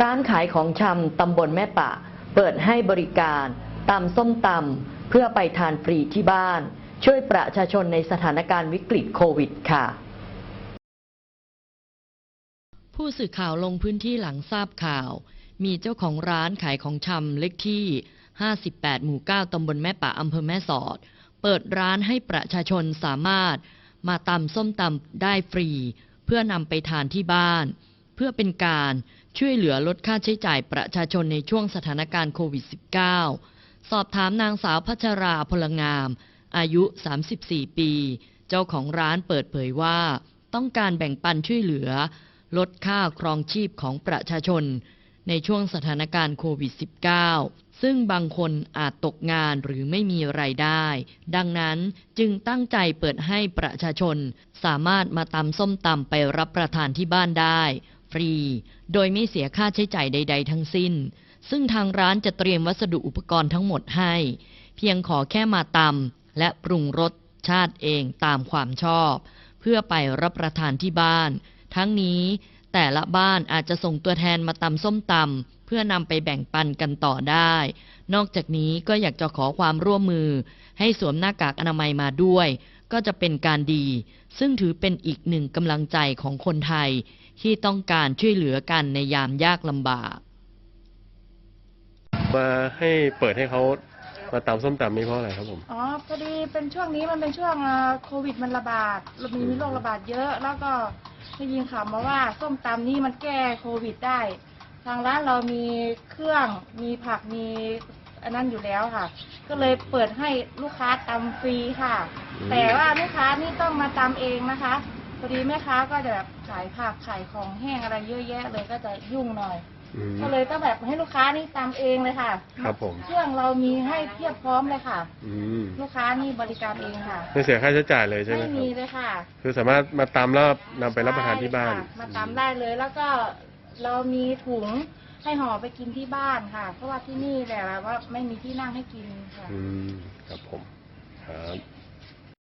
ร้านขายของชำตำบลแม่ปะ เปิดให้บริการตำส้มตำเพื่อไปทานฟรีที่บ้าน ช่วยประชาชนในสถานการณ์วิกฤตโควิดค่ะผู้สื่อข่าวลงพื้นที่หลังทราบข่าว มีเจ้าของร้านขายของชำเลขที่ 58 หมู่ 9 ตำบลแม่ปะอำเภอแม่สอด เปิดร้านให้ประชาชนสามารถ มาตำส้มตำได้ฟรี เพื่อนำไปทานที่บ้าน เพื่อเป็นการช่วยเหลือลดค่าใช้จ่ายประชาชนในช่วงสถานการณ์โควิด -19 สอบถามนางสาวพัชราพลงาม อายุ 34 ปี เจ้าของร้านเปิดเผยว่า ต้องการแบ่งปันช่วยเหลือ ลดค่าครองชีพของประชาชน ในช่วงสถานการณ์โควิด -19 ซึ่งบางคนอาจตกงานหรือไม่มีไรายได้ ดังนั้นจึงตั้งใจเปิดให้ประชาชน สามารถมาตำส้มตำไปรับประทานที่บ้านได้ ฟรี โดยไม่เสียค่าใช้จ่ายใด ๆ ทั้งสิ้น ซึ่งทางร้านจะเตรียมวัสดุอุปกรณ์ทั้งหมดให้ เพียงขอแค่มาตำและปรุงรสชาติเองตามความชอบ เพื่อไปรับประทานที่บ้าน ทั้งนี้ แต่ละบ้านอาจจะส่งตัวแทนมาตำส้มตำเพื่อนำไปแบ่งปันกันต่อได้ นอกจากนี้ก็อยากจะขอความร่วมมือ ให้สวมหน้ากากอนามัยมาด้วย ก็จะเป็นการดี ซึ่งถือเป็นอีกหนึ่งกำลังใจของคนไทย ที่ต้องการช่วยเหลือกันในยามยากลำบากมาให้เปิดให้เขามาตำส้มตำนี่เพราะอะไรครับผม อ๋อพอดีเป็นช่วงนี้มันเป็นช่วงอ่าโควิดมันระบาดมีมีโรคระบาดเยอะแล้วก็ ได้ยินข่าวมาว่าส้มตำนี่มันแก้โควิดได้ ทางร้านเรามีเครื่องมีผักมีอันนั้นอยู่แล้วค่ะ ก็เลยเปิดให้ลูกค้าตำฟรีค่ะ อืม แต่ว่าลูกค้านี่ต้องมาตำเองนะคะพอดีแม่ค้าก็จะแบบขายผักขายของแห้งอะไรเยอะแยะเลยก็จะยุ่งหน่อยอืม ก็เลยต้องแบบให้ลูกค้านี่ตำเองเลยค่ะครับผม เครื่องเรามีให้เทียบพร้อมเลยค่ะ อืมลูกค้านี่บริการเองค่ะไม่เสียค่าใช้จ่ายเลยใช่ไหมไม่ครับ มีเลยค่ะคือสามารถมาตำแล้วนำไปรับประทานที่บ้าน ใช่ค่ะมาตามได้เลยแล้วก็เรามีถุงให้ห่อไปกินที่บ้านค่ะ เพราะว่าที่นี่แหละว่าไม่มีที่นั่งให้กินค่ะ อืมครับผมครับ